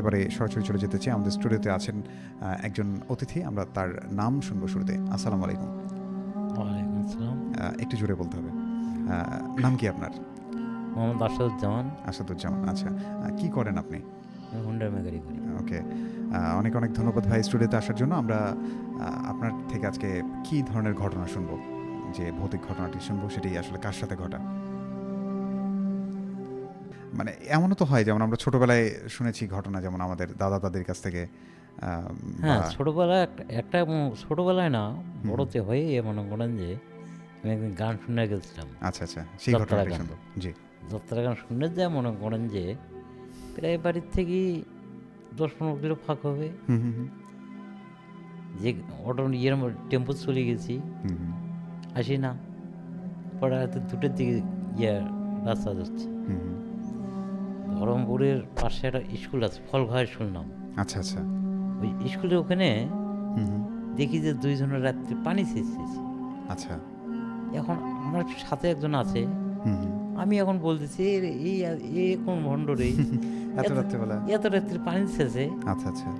এবারে সরাসরি চলে যেতে চাই। আমাদের স্টুডিওতে আছেন একজন অতিথি। আমরা তার নাম শুনব শুরুতে। আসসালামু আলাইকুম। একটু জোরে বলতে হবে। নাম কি আপনার? মোহাম্মদ আসাদুজ্জামান। আসাদুজ্জামান আচ্ছা। কি করেন আপনি? হুন্ডার মেকারি করি। ওকে। অনেক অনেক ধন্যবাদ ভাই স্টুডিওতে আসার জন্য। আমরা আপনার থেকে আজকে কি ধরনের ঘটনা শুনব? যে ভৌতিক ঘটনাটি শুনব সেটি আসলে কার সাথে ঘটা? মানে এমনও তো হয় যেমন আমরা ছোটবেলায় শুনেছি ঘটনা যেমন আমাদের দাদা দাদির কাছ থেকে হ্যাঁ ছোটোবেলায় একটা ছোটোবেলায় না বড়তে হয়ে মনে করেন যে আমি একদিন গান শুনে গেছিলাম। আচ্ছা আচ্ছা সেই। শুনব। জি। যাত্রা গান শুনে যা মনে করেন যে প্রায় বাড়ির থেকে দশ পনেরো কিলো ফাঁক হবে। হুম হুম হুম, যে অটো ইয়ের টেম্পো চলে গেছি। আসি না। পরে রাতে দুটোর দিকে ইয়ে রাস্তা যাচ্ছে। হুম। পাশে একটা স্কুল আছে ফলঘায় শুনলাম আচ্ছা আচ্ছা। ওই স্কুলে ওখানে দেখি যে দুইজনের রাত্রে পানি ছেঁচেছে আচ্ছা। এখন আমার সাথে একজন আছে। আমি এখন বলতেছি "এ এই এই কোন ভণ্ডরে এত রাত্রেবেলা। এত রাত্রে পানি ছেঁচে। আচ্ছা আচ্ছা।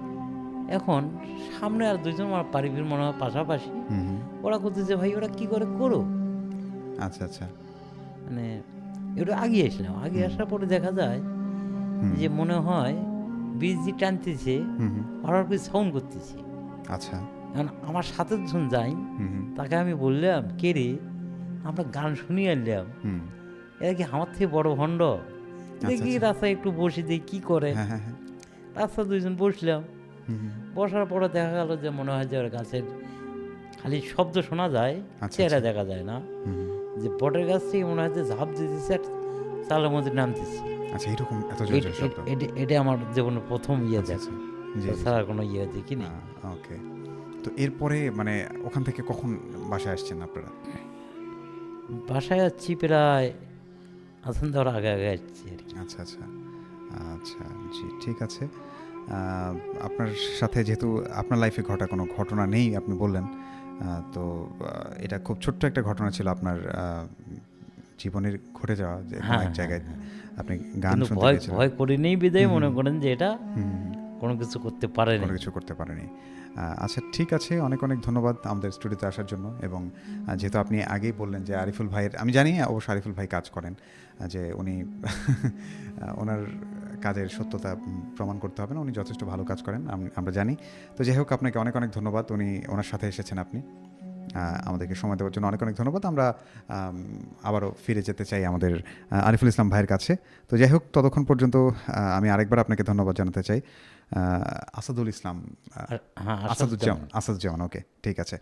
এখন সামনে আর দুইজন আমার পারিবারিক মনে হয় পাশাপাশি। ওরা করতেছে ভাই ওরা কি করে করো? আচ্ছা আচ্ছা। মানে একটু আগিয়ে আসলাম। আগে আসার পরে দেখা যায় যে মনে হয় বীজ টানতেছে হঠাৎ করে সাউন্ড করতেছে। আচ্ছা। কারণ আমার সাথে যখন যাই তাকে আমি বললাম কে রে? আমরা গান শুনিয়ে আনলাম এরা কি আমার থেকে বড় ভণ্ড? দেখি আচ্ছা। রাস্তায় একটু বসে দেখি কি করে? হ্যাঁ হ্যাঁ হ্যাঁ। রাস্তা দুইজন বসলাম। বসার পরে দেখা গেল যে মনে হয় যে ওর গাছের খালি শব্দ শোনা যায় আচ্ছা, চেহারা আচ্ছা। দেখা যায় না। যে বটের গাছ থেকে মনে হয় যে ঝাঁপ দিতেছে আর চালের মধ্যে নামতেছে। আচ্ছা এইরকম এত জোরে জোরে শব্দ। এট- আমার জীবনের প্রথম ইয়ে দেখা। আচ্ছা। জি। কোনো ইয়ে দেখি না ওকে তো এরপরে মানে ওখান থেকে কখন বাসায় আসছেন আপনারা? বাসায় যাচ্ছি প্রায় আছেন ধর আগে আগে আসছি আর কি। আচ্ছা আচ্ছা। আচ্ছা জি ঠিক আছে। আপনার সাথে যেহেতু আপনার লাইফে ঘটা কোনো ঘটনা নেই আপনি বললেন। তো এটা খুব ছোট্ট একটা ঘটনা ছিল আপনার জীবনের ঘটে যাওয়া যে কোনো হ্যাঁ, এক হ্যাঁ, জায়গায় আপনি গান শুনতে ভয় গেছিলেন ভয় করি বিদায় মনে করেন যে এটা। কোনো কিছু করতে পারে কোনো কিছু করতে পারেনি। আচ্ছা ঠিক আছে অনেক অনেক ধন্যবাদ আমাদের স্টুডিওতে আসার জন্য এবং যেহেতু আপনি আগেই বললেন যে আরিফুল ভাইয়ের আমি জানি অবশ্য আরিফুল ভাই কাজ করেন যে উনি ওনার কাজের সত্যতা প্রমাণ করতে হবে না উনি যথেষ্ট ভালো কাজ করেন আমরা জানি। তো যাই হোক আপনাকে অনেক অনেক ধন্যবাদ উনি ওনার সাথে এসেছেন আপনি। আমাদেরকে সময় দেওয়ার জন্য অনেক অনেক ধন্যবাদ। আমরা আবারও ফিরে যেতে চাই আমাদের আরিফুল ইসলাম ভাইয়ের কাছে। তো যাই হোক ততক্ষণ পর্যন্ত আমি আরেকবার আপনাকে ধন্যবাদ জানাতে চাই। আসাদুল ইসলাম হ্যাঁ আসাদুজ্জামান আসাদুজ্জামান ওকে ঠিক আছে।